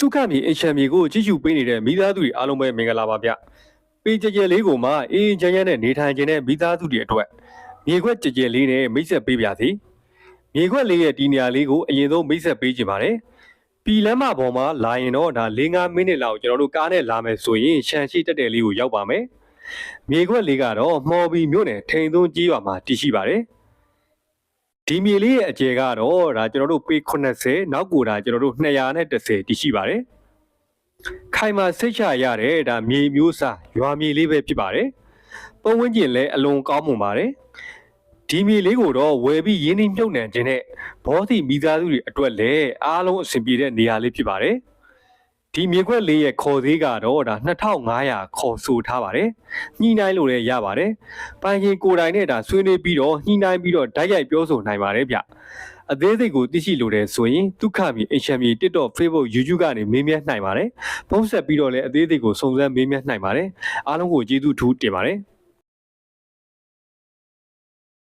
ဒုက္ခမြေအင်ရှံမြေကိုကြည့်ရှုပေးနေတဲ့မိသားစုတွေအားလုံးပဲမင်္ဂလာပါဗျပေးကြကြလေးကိုမှအေးအေးချမ်းချမ်းနဲ့နေထိုင်ခြင်းနဲ့မိသားစုတွေအတွက်မြေခွက်ကြကြလေးနဲ့မိတ်ဆက်ပေးပါစီမြေခွက်လေးရဲ့ဒီနေရာလေးကိုအရင်ဆုံးမိတ်ဆက်ပေးခြင်းပါတယ်ပြည်လမ်းမပေါ်မှာလာရင်တော့ဒါ၄၅မိနစ်လောက်ကျွန်တော်တို့ကားနဲ့လာမယ်ဆိုရင်ရှန်ရှိတက်တဲ့လေးကိုရောက်ပါမယ်မြေခွက်လေးကတော့မှော်ဘီမြို့နယ်ထိန်သွန်းကြီးရွာမှာတည်ရှိပါတယ် ဒီမြေလေးရဲ့အကျယ်ကတော့ဒါကျွန်တော်တို့ပေ80နောက်ကိုဒါကျွန်တော်တို့230တည်ရှိပါတယ်ခိုင်မာစိတ်ချရတဲ့ဒါမြေမျိုးစားရွာမြေလေးပဲဖြစ်ပါတယ်။ပုံဝန်းကျင်လည်းအလွန်ကောင်းမွန်ပါတယ်။ဒီမြေလေးကိုတော့ဝယ်ပြီးရင်းနှီးမြှုပ်နှံခြင်းနဲ့ဘောတိမိသားစုတွေအတွက်လည်းအားလုံးအဆင်ပြေတဲ့နေရာလေးဖြစ်ပါတယ်။ ဒီမြေခွက်လေးရဲ့ခေါ်သေးကတော့ဒါ2500ခေါ်ဆိုထားပါတယ်။ညှိနှိုင်းလို့လည်းရပါတယ်။ပိုင်ရင်ကိုယ်တိုင်နဲ့ဒါဆွေးနွေးပြီးတော့ညှိနှိုင်းပြီးတော့ဓာတ်ရိုက်ပြောဆိုနိုင်ပါတယ်ဗျ။အသေးစိတ်ကိုသိရှိလိုတဲ့ဆိုရင်ဒုက္ခမြေအင်ရှမ်မြေ TikTok Facebook YouTube ကနေမေးမြန်းနိုင်ပါတယ်ဖုန်းဆက်ပြီးတော့လည်းအသေးစိတ်ကိုစုံစမ်းမေးမြန်းနိုင်ပါတယ်အားလုံးကိုကျေးဇူးထူးတင်ပါတယ်